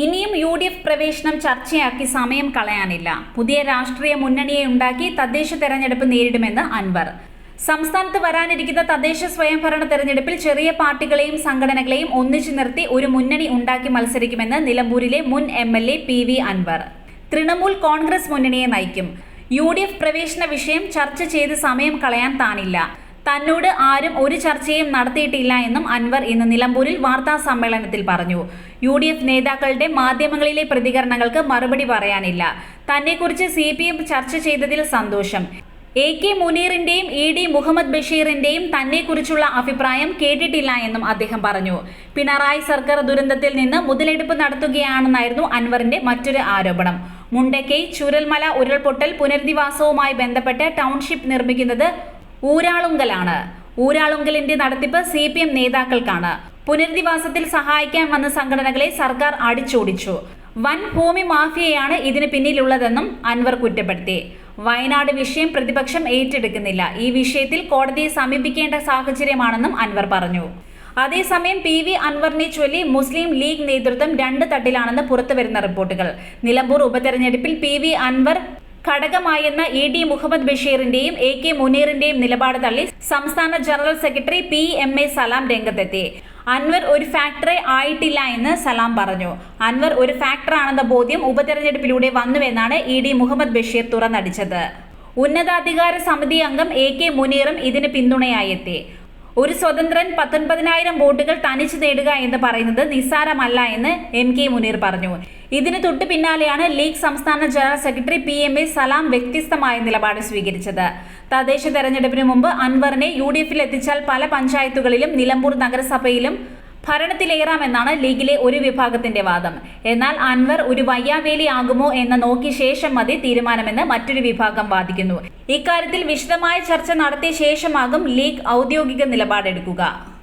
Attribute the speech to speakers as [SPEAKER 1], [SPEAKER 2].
[SPEAKER 1] ഇനിയും U D F പ്രവേശനം ചർച്ചയാക്കി സമയം കളയാനില്ല. പുതിയ രാഷ്ട്രീയ മുന്നണിയെ ഉണ്ടാക്കി തദ്ദേശ തെരഞ്ഞെടുപ്പ് നേരിടുമെന്ന് അൻവർ. സംസ്ഥാനത്ത് വരാനിരിക്കുന്ന തദ്ദേശ സ്വയംഭരണ തെരഞ്ഞെടുപ്പിൽ ചെറിയ പാർട്ടികളെയും സംഘടനകളെയും ഒന്നിച്ചു നിർത്തി ഒരു മുന്നണി ഉണ്ടാക്കി മത്സരിക്കുമെന്ന് നിലമ്പൂരിലെ മുൻ M L A P V Anvar. Trinamool Congress മുന്നണിയെ നയിക്കും. യു ഡി എഫ് പ്രവേശന വിഷയം ചർച്ച ചെയ്ത് സമയം കളയാൻ താനില്ല. തന്നോട് ആരും ഒരു ചർച്ചയും നടത്തിയിട്ടില്ല എന്നും അൻവർ ഇന്ന് നിലമ്പൂരിൽ വാർത്താ സമ്മേളനത്തിൽ പറഞ്ഞു. യു ഡി എഫ് നേതാക്കളുടെ മാധ്യമങ്ങളിലെ പ്രതികരണങ്ങൾക്ക് മറുപടി പറയാനില്ല. തന്നെക്കുറിച്ച് സി പി എം ചർച്ച ചെയ്തതിൽ സന്തോഷം. എ കെ മുനീറിന്റെയും ഇ ഡി മുഹമ്മദ് ബഷീറിന്റെയും തന്നെക്കുറിച്ചുള്ള അഭിപ്രായം കേട്ടിട്ടില്ല എന്നും അദ്ദേഹം പറഞ്ഞു. പിണറായി സർക്കാർ ദുരന്തത്തിൽ നിന്ന് മുതലെടുപ്പ് നടത്തുകയാണെന്നായിരുന്നു അൻവറിന്റെ മറ്റൊരു ആരോപണം. മുണ്ടക്കൈ ചുരൽമല ഉരുൾപൊട്ടൽ പുനരധിവാസവുമായി ബന്ധപ്പെട്ട് ടൗൺഷിപ്പ് നിർമ്മിക്കുന്നത് ഊരാളുങ്കലാണ്. ഊരാളുങ്കലിന്റെ നടത്തിപ്പ് സി പി എം നേതാക്കൾക്കാണ്. പുനരധിവാസത്തിൽ സഹായിക്കാൻ വന്ന സംഘടനകളെ സർക്കാർ അടിച്ചോടിച്ചു. വൻ ഭൂമി മാഫിയയാണ് ഇതിന് പിന്നിലുള്ളതെന്നും അൻവർ കുറ്റപ്പെടുത്തി. വയനാട് വിഷയം പ്രതിപക്ഷം ഏറ്റെടുക്കുന്നില്ല. ഈ വിഷയത്തിൽ കോടതിയെ സമീപിക്കേണ്ട സാഹചര്യമാണെന്നും അൻവർ പറഞ്ഞു. അതേസമയം പി വി അൻവറിനെ ചൊല്ലി മുസ്ലിം ലീഗ് നേതൃത്വം രണ്ട് തട്ടിലാണെന്ന് പുറത്തുവരുന്ന റിപ്പോർട്ടുകൾ. നിലമ്പൂർ ഉപതെരഞ്ഞെടുപ്പിൽ പി വി അൻവർ ഘടകമായെന്ന ഇ ഡി മുഹമ്മദ് ബഷീറിന്റെയും എ കെ മുനീറിന്റെയും നിലപാട് തള്ളി സംസ്ഥാന general secretary P M A Salam രംഗത്തെത്തി. അൻവർ ഒരു ഫാക്ടറി ആയിട്ടില്ല എന്ന് സലാം പറഞ്ഞു. അൻവർ ഒരു ഫാക്ടറാണെന്ന ബോധ്യം ഉപതെരഞ്ഞെടുപ്പിലൂടെ വന്നുവെന്നാണ് ഇ ഡി മുഹമ്മദ് ബഷീർ തുറന്നടിച്ചത്. ഉന്നതാധികാര സമിതി അംഗം എ കെ മുനീറും ഇതിന് പിന്തുണയായി എത്തി. ഒരു സ്വതന്ത്രൻ പത്തൊൻപതിനായിരം വോട്ടുകൾ തനിച്ചു നേടുക എന്ന് പറയുന്നത് നിസ്സാരമല്ല എന്ന് എം കെ മുനീർ പറഞ്ഞു. ഇതിന് തൊട്ടു പിന്നാലെയാണ് ലീഗ് സംസ്ഥാന general secretary P M A Salam വ്യത്യസ്തമായ നിലപാട് സ്വീകരിച്ചത്. തദ്ദേശ തെരഞ്ഞെടുപ്പിന് മുമ്പ് അൻവറിനെ യു ഡി എഫിൽ എത്തിച്ചാൽ പല പഞ്ചായത്തുകളിലും നിലമ്പൂർ നഗരസഭയിലും ഭരണത്തിലേറാമെന്നാണ് ലീഗിലെ ഒരു വിഭാഗത്തിന്റെ വാദം. എന്നാൽ അൻവർ ഒരു വയ്യാവേലി ആകുമോ എന്ന് നോക്കിയ ശേഷം മതി തീരുമാനമെന്ന് മറ്റൊരു വിഭാഗം വാദിക്കുന്നു. ഇക്കാര്യത്തിൽ വിശദമായ ചർച്ച നടത്തിയ ശേഷമാകും ലീഗ് ഔദ്യോഗിക നിലപാടെടുക്കുക.